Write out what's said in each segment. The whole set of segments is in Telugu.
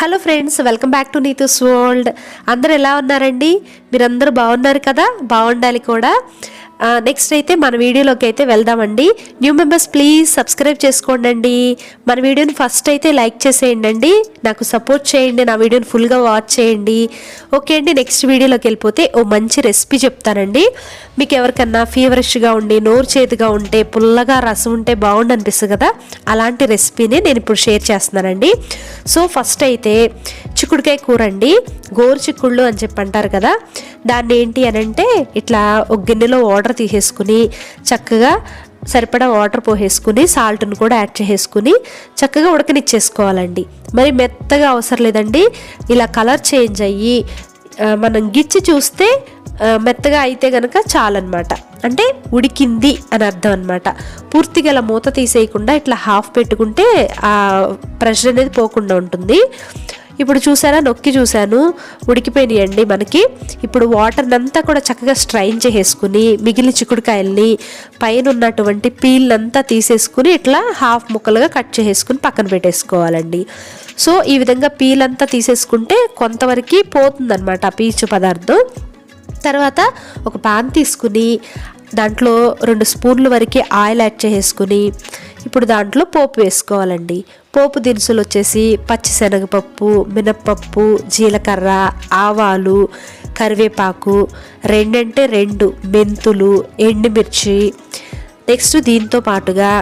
Hello friends welcome back to Neetu's world అందరు ఎలా ఉన్నారండి? మీరందరూ బాగున్నారు కదా? బాగుండాలి కూడా. నెక్స్ట్ అయితే మన వీడియోలోకి అయితే వెళ్దామండి. న్యూ మెంబర్స్ ప్లీజ్ సబ్స్క్రైబ్ చేసుకోండి మన వీడియోని ఫస్ట్ అయితే లైక్ చేసేయండి నాకు సపోర్ట్ చేయండి నా వీడియోని ఫుల్గా వాచ్ చేయండి. ఓకే అండి నెక్స్ట్ వీడియోలోకి వెళ్ళిపోతే ఓ మంచి రెసిపీ చెప్తానండి. మీకు ఎవరికన్నా ఫీవరిష్గా ఉండి నోరు చేతిగా ఉంటే పుల్లగా రసం ఉంటే బాగుండనిపిస్తుంది కదా? అలాంటి రెసిపీని నేను ఇప్పుడు షేర్ చేస్తున్నానండి. సో ఫస్ట్ అయితే చిక్కుడుకాయ కూర అండి. గోరు చిక్కుళ్ళు అని చెప్పి అంటారు కదా? దాన్ని ఏంటి అని అంటే ఇట్లా ఒక గిన్నెలో వాటర్ తీసేసుకుని చక్కగా సరిపడా వాటర్ పోసేసుకుని సాల్ట్ను కూడా యాడ్ చేసేసుకుని చక్కగా ఉడకనిచ్చేసుకోవాలండి. మరి మెత్తగా అవసరం లేదండి. ఇలా కలర్ చేంజ్ అయ్యి మనం గిచ్చి చూస్తే మెత్తగా అయితే గనక చాలన్నమాట. అంటే ఉడికింది అని అర్థం అనమాట పూర్తిగా ఇలా మూత తీసేయకుండా ఇట్లా హాఫ్ పెట్టుకుంటే ఆ ప్రెషర్ అనేది పోకుండా ఉంటుంది. ఇప్పుడు చూసారా? నొక్కి చూశాను. ఉడికిపోయినాయండి మనకి. ఇప్పుడు వాటర్ అంతా కూడా చక్కగా స్ట్రైన్ చేసేసుకుని మిగిలిన చిక్కుడుకాయల్ని పైన ఉన్నటువంటి పీల్ అంతా తీసేసుకుని ఇట్లా హాఫ్ ముక్కలుగా కట్ చేసేసుకుని పక్కన పెట్టేసుకోవాలండి. సో ఈ విధంగా పీల్ అంతా తీసేసుకుంటే కొంతవరకు పోతుందన్నమాట ఆ పీచు పదార్థం. తర్వాత ఒక పాన్ తీసుకుని దాంట్లో రెండు స్పూన్ల వరకు ఆయిల్ యాడ్ చేసేసుకుని ఇప్పుడు దాంట్లో పోపు వేసుకోవాలండి. పోపు దినుసులు వచ్చేసి పచ్చిశనగపప్పు మినప్పప్పు జీలకర్ర ఆవాలు కరివేపాకు రెండంటే రెండు మెంతులు ఎండుమిర్చి. నెక్స్ట్ దీంతో పాటుగా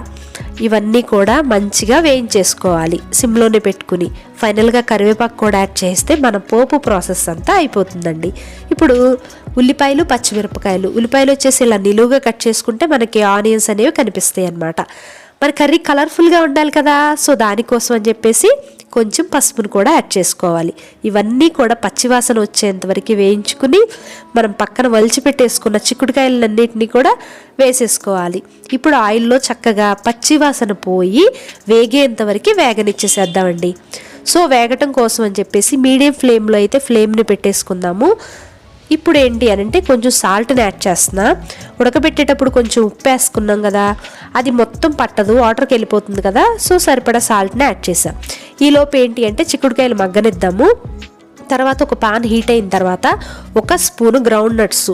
ఇవన్నీ కూడా మంచిగా వేయించేసుకోవాలి సిమ్లోనే పెట్టుకుని. ఫైనల్గా కరివేపాకు కూడా యాడ్ చేస్తే మన పోపు ప్రాసెస్ అంతా అయిపోతుందండి. ఇప్పుడు ఉల్లిపాయలు పచ్చిమిరపకాయలు. ఉల్లిపాయలు వచ్చేసి ఇలా నిలువుగా కట్ చేసుకుంటే మనకి ఆనియన్స్ అనేవి కనిపిస్తాయి అన్నమాట మరి కర్రీ కలర్ఫుల్గా ఉండాలి కదా. సో దానికోసం అని చెప్పేసి కొంచెం పసుపును కూడా యాడ్ చేసుకోవాలి. ఇవన్నీ కూడా పచ్చివాసన వచ్చేంత వరకు వేయించుకుని మనం పక్కన వలిచి పెట్టేసుకున్న చిక్కుడుకాయలన్నింటినీ కూడా వేసేసుకోవాలి. ఇప్పుడు ఆయిల్లో చక్కగా పచ్చివాసన పోయి వేగేంత వరకు వేగనిచ్చేసేద్దామండి. సో వేగటం కోసం అని చెప్పేసి మీడియం ఫ్లేమ్లో అయితే ఫ్లేమ్ని పెట్టేసుకుందాము. ఇప్పుడు ఏంటి అని అంటే కొంచెం సాల్ట్ని యాడ్ చేస్తున్నా. ఉడకబెట్టేటప్పుడు కొంచెం ఉప్పు వేసుకున్నాం కదా అది మొత్తం పట్టదు వాటర్కి వెళ్ళిపోతుంది కదా సో సరిపడా సాల్ట్ని యాడ్ చేసాం ఈలోపు ఏంటి అంటే చిక్కుడుకాయలు మగ్గనిద్దాము. తర్వాత ఒక పాన్ హీట్ అయిన తర్వాత ఒక స్పూను గ్రౌండ్ నట్స్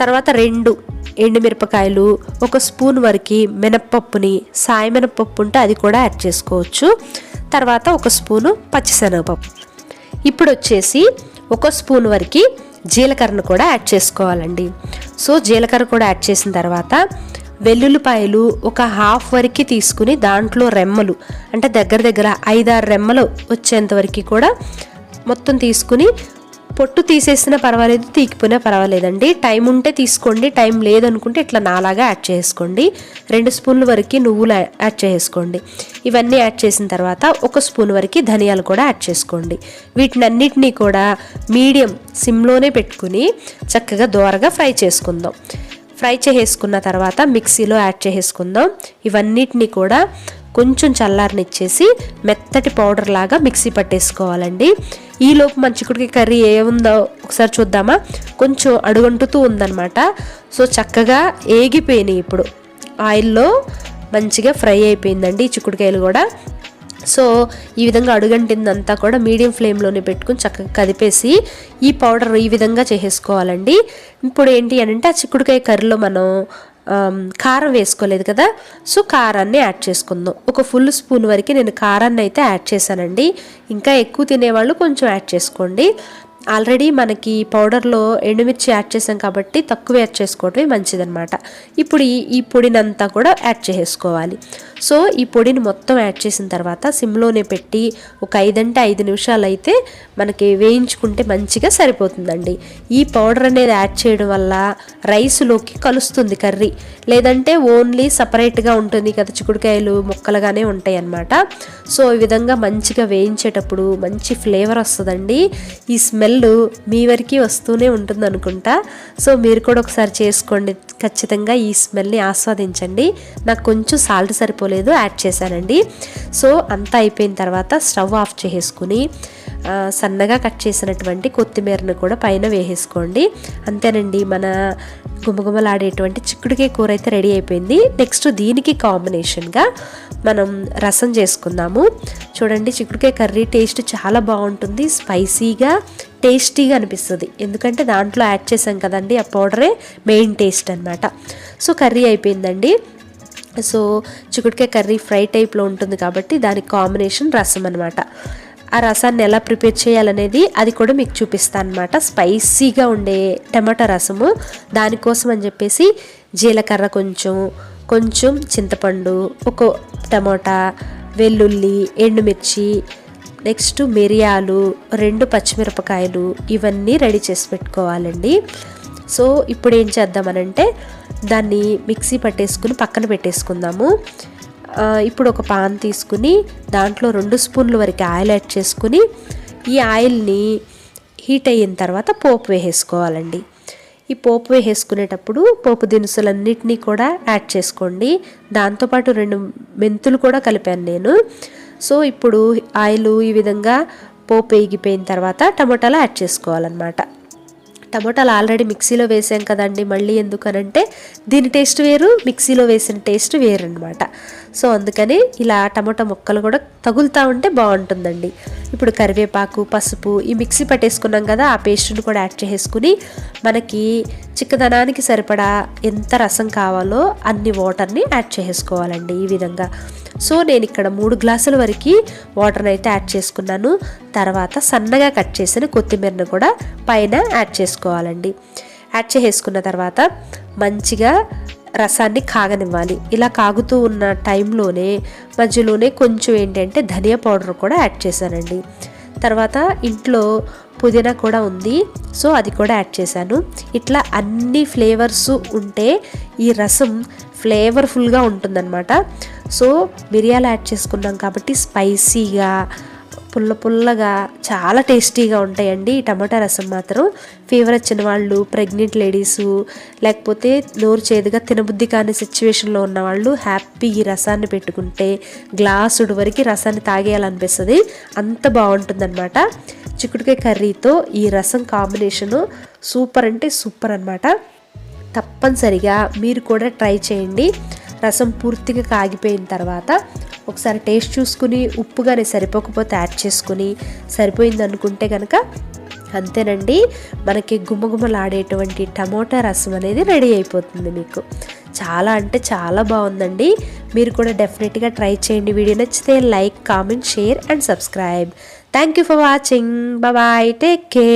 తర్వాత రెండు ఎండుమిరపకాయలు ఒక స్పూన్ వరకు మినప్పప్పుని సాయి మినప్పప్పు ఉంటే అది కూడా యాడ్ చేసుకోవచ్చు. తర్వాత ఒక స్పూను పచ్చిశనగపప్పు. ఇప్పుడు వచ్చేసి ఒక స్పూన్ వరకు జీలకర్రను కూడా యాడ్ చేసుకోవాలండి. సో జీలకర్ర కూడా యాడ్ చేసిన తర్వాత వెల్లుల్లిపాయలు ఒక హాఫ్ వరకు తీసుకుని దాంట్లో రెమ్మలు అంటే దగ్గర దగ్గర ఐదారు రెమ్మలు వచ్చేంత వరకు కూడా మొత్తం తీసుకుని పొట్టు తీసేసినా పర్వాలేదు తీకిపోయినా పర్వాలేదండి. టైం ఉంటే తీసుకోండి టైం లేదనుకుంటే ఇట్లా నాలాగా యాడ్ చేసుకోండి. రెండు స్పూన్ల వరకు నువ్వులు యాడ్ చేసుకోండి. ఇవన్నీ యాడ్ చేసిన తర్వాత ఒక స్పూన్ వరకు ధనియాలు కూడా యాడ్ చేసుకోండి. వీటిని అన్నిటినీ కూడా మీడియం సిమ్లోనే పెట్టుకుని చక్కగా దోరగా ఫ్రై చేసుకుందాం. ఫ్రై చేసేసుకున్న తర్వాత మిక్సీలో యాడ్ చేసేసుకుందాం ఇవన్నిటిని కూడా కొంచెం చల్లారనిచ్చేసి మెత్తటి పౌడర్ లాగా మిక్సీ పట్టేసుకోవాలండి. ఈలోపు మన చిక్కుడికి కర్రీ ఏముందో ఒకసారి చూద్దామా? కొంచెం అడుగంటుతూ ఉందన్నమాట. సో చక్కగా ఏగిపోయినాయి ఇప్పుడు. ఆయిల్లో మంచిగా ఫ్రై అయిపోయిందండి ఈ చిక్కుడుకాయలు కూడా. సో ఈ విధంగా అడుగంటిందంతా కూడా మీడియం ఫ్లేమ్లోనే పెట్టుకుని చక్కగా కదిపేసి ఈ పౌడర్ ఈ విధంగా చేసేసుకోవాలండి. ఇప్పుడు ఏంటి అని అంటే ఆ చిక్కుడుకాయ కర్రీలో మనం కారం వేసుకోలేదు కదా సో కారాన్ని యాడ్ చేసుకుందాం. ఒక ఫుల్ స్పూన్ వరకు నేను కారాన్ని అయితే యాడ్ చేశానండి. ఇంకా ఎక్కువ తినేవాళ్ళు కొంచెం యాడ్ చేసుకోండి. ఆల్రెడీ మనకి పౌడర్లో ఎండుమిర్చి యాడ్ చేసాం కాబట్టి తక్కువ యాడ్ చేసుకోవటమే మంచిదన్నమాట. ఇప్పుడు ఈ పొడినంతా కూడా యాడ్ చేసుకోవాలి. సో ఈ పొడిని మొత్తం యాడ్ చేసిన తర్వాత సిమ్లోనే పెట్టి ఒక ఐదంటే ఐదు నిమిషాలు అయితే మనకి వేయించుకుంటే మంచిగా సరిపోతుందండి. ఈ పౌడర్ అనేది యాడ్ చేయడం వల్ల రైస్లోకి కలుస్తుంది కర్రీ. లేదంటే ఓన్లీ సపరేట్గా ఉంటుంది కదా చిక్కుడుకాయలు ముక్కలుగానే ఉంటాయి అన్నమాట సో ఈ విధంగా మంచిగా వేయించేటప్పుడు మంచి ఫ్లేవర్ వస్తుందండి. ఈ స్మెల్ మీ వరకు వస్తూనే ఉంటుంది అనుకుంటా సో మీరు కూడా ఒకసారి చేసుకోండి. ఖచ్చితంగా ఈ స్మెల్ని ఆస్వాదించండి. నాకు కొంచెం సాల్ట్ సరిపోలేదు. లేదు యాడ్ చేశానండి. సో అంతా అయిపోయిన తర్వాత స్టవ్ ఆఫ్ చేసేసుకుని సన్నగా కట్ చేసినటువంటి కొత్తిమీరను కూడా పైన వేసేసుకోండి. అంతేనండి మన గుమగుమలాడేటువంటి చిక్కుడుకాయ కూర అయితే రెడీ అయిపోయింది. నెక్స్ట్ దీనికి కాంబినేషన్గా మనం రసం చేసుకుందాము. చూడండి చిక్కుడుకాయ కర్రీ టేస్ట్ చాలా బాగుంటుంది. స్పైసీగా టేస్టీగా అనిపిస్తుంది. ఎందుకంటే దాంట్లో యాడ్ చేసాం కదండి ఆ పౌడరే మెయిన్ టేస్ట్ అనమాట సో కర్రీ అయిపోయిందండి. సో చిక్కుడుకాయ కర్రీ ఫ్రై టైప్లో ఉంటుంది కాబట్టి దానికి కాంబినేషన్ రసం అనమాట ఆ రసాన్ని ఎలా ప్రిపేర్ చేయాలనేది అది కూడా మీకు చూపిస్తాను అనమాట స్పైసీగా ఉండే టమాటా రసము దానికోసం అని చెప్పేసి జీలకర్ర కొంచెం కొంచెం చింతపండు ఒక టమాటా వెల్లుల్లి ఎండుమిర్చి నెక్స్ట్ మిరియాలు రెండు పచ్చిమిరపకాయలు ఇవన్నీ రెడీ చేసి పెట్టుకోవాలండి. సో ఇప్పుడు ఏం చేద్దామనంటే దాన్ని మిక్సీ పట్టేసుకుని పక్కన పెట్టేసుకుందాము. ఇప్పుడు ఒక పాన్ తీసుకుని దాంట్లో రెండు స్పూన్ల వరకు ఆయిల్ యాడ్ చేసుకుని ఈ ఆయిల్ని హీట్ అయిన తర్వాత పోపు వేసేసుకోవాలండి. ఈ పోపు వేసేసుకునేటప్పుడు పోపు దినుసులన్నిటినీ కూడా యాడ్ చేసుకోండి. దాంతోపాటు రెండు మెంతులు కూడా కలిపాను నేను. సో ఇప్పుడు ఆయిల్ ఈ విధంగా పోపు వేగిపోయిన తర్వాత టమోటాలు యాడ్ చేసుకోవాలన్నమాట. టమోటాలు ఆల్రెడీ మిక్సీలో వేసాం కదండి మళ్ళీ ఎందుకనంటే దీని టేస్ట్ వేరు మిక్సీలో వేసిన టేస్ట్ వేరు అనమాట సో అందుకని ఇలా టమోటా ముక్కలు కూడా తగులుతూ ఉంటే బాగుంటుందండి. ఇప్పుడు కరివేపాకు పసుపు ఈ మిక్సీ పట్టేసుకున్నాం కదా ఆ పేస్ట్ని కూడా యాడ్ చేసుకుని మనకి చిక్కదనానికి సరిపడా ఎంత రసం కావాలో అన్ని వాటర్ని యాడ్ చేసుకోవాలండి ఈ విధంగా. సో నేను ఇక్కడ మూడు గ్లాసుల వరకు వాటర్ని అయితే యాడ్ చేసుకున్నాను. తర్వాత సన్నగా కట్ చేసిన కొత్తిమీరను కూడా పైన యాడ్ చేసుకోవాలండి. యాడ్ చేసుకున్న తర్వాత మంచిగా రసాన్ని కాగనివ్వాలి. ఇలా కాగుతూ ఉన్న టైంలోనే మధ్యలోనే కొంచెం ఏంటంటే ధనియా పౌడర్ కూడా యాడ్ చేశానండి. తర్వాత ఇంట్లో పుదీనా కూడా ఉంది సో అది కూడా యాడ్ చేశాను. ఇట్లా అన్ని ఫ్లేవర్స్ ఉంటే ఈ రసం ఫ్లేవర్ఫుల్గా ఉంటుందన్నమాట. సో మిరియాలు యాడ్ చేసుకున్నాం కాబట్టి స్పైసీగా పుల్ల పుల్లగా చాలా టేస్టీగా ఉంటాయండి ఈ టమాటా రసం మాత్రం. ఫీవర్ వచ్చిన వాళ్ళు ప్రెగ్నెంట్ లేడీసు లేకపోతే నోరు చేదుగా తినబుద్ధి కాని సిచ్యువేషన్లో ఉన్న వాళ్ళు హ్యాపీ ఈ రసాన్ని పెట్టుకుంటే గ్లాసుడు వరకు రసాన్ని తాగేయాలనిపిస్తుంది. అంత బాగుంటుందన్నమాట. చిక్కుడుకాయ కర్రీతో ఈ రసం కాంబినేషను సూపర్ అంటే సూపర్ అన్నమాట. తప్పనిసరిగా మీరు కూడా ట్రై చేయండి. రసం పూర్తిగా కాగిపోయిన తర్వాత ఒకసారి టేస్ట్ చూసుకుని ఉప్పు కానీ సరిపోకపోతే యాడ్ చేసుకుని సరిపోయింది అనుకుంటే కనుక అంతేనండి మనకి గుమ్మగుమ్మలాడేటువంటి టమోటా రసం అనేది రెడీ అయిపోతుంది మీకు. చాలా అంటే చాలా బాగుందండి. మీరు కూడా డెఫినెట్గా ట్రై చేయండి. వీడియో నచ్చితే like comment share and subscribe. Thank you for watching. Bye. Take care.